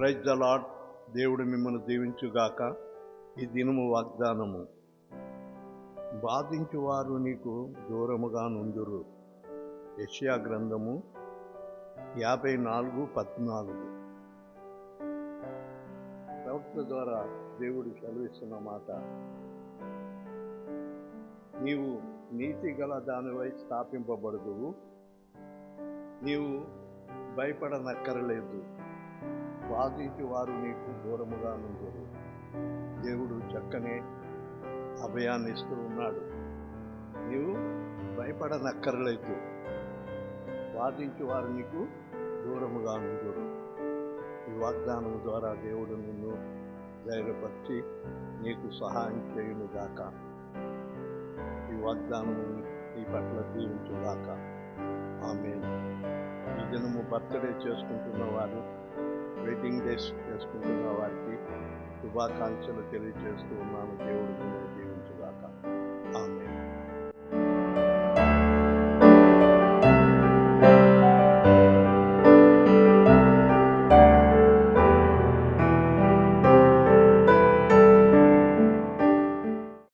Praise the lord దేవుడు మిమ్మల్ని దీవించుగాక. ఈ దినము వాగ్దానము. బాధించువారు నీకు దూరముగా నుందురు. యష్యా గ్రంథము యాభై నాలుగు పద్నాలుగు. ప్రవక్త ద్వారా దేవుడు సెలవిస్తున్న మాట. నీవు నీతి గల దానివై స్థాపింపబడదువు. నీవు భయపడనక్కరలేదు. బాధించి వారు నీకు దూరముగా నుంచరు దేవుడు చక్కనే అభయాన్ని ఇస్తూ ఉన్నాడు. నీవు భయపడనక్కర్లేదు. బాధించి వారు నీకు దూరముగా నుంచరు ఈ వాగ్దానం ద్వారా దేవుడు నిన్ను ధైర్యపరిచి నీకు సహాయం చేయునుగాక ఈ వాగ్దానము నీ పట్ల దీవించుగాక. ఆమె ఈ దినము బర్త్డే చేసుకుంటున్న వారు వెయిటింగ్ డేస్ చేసుకుంటున్న వారికి శుభాకాంక్షలు తెలియజేస్తూ ఉన్నాను దేవుడు.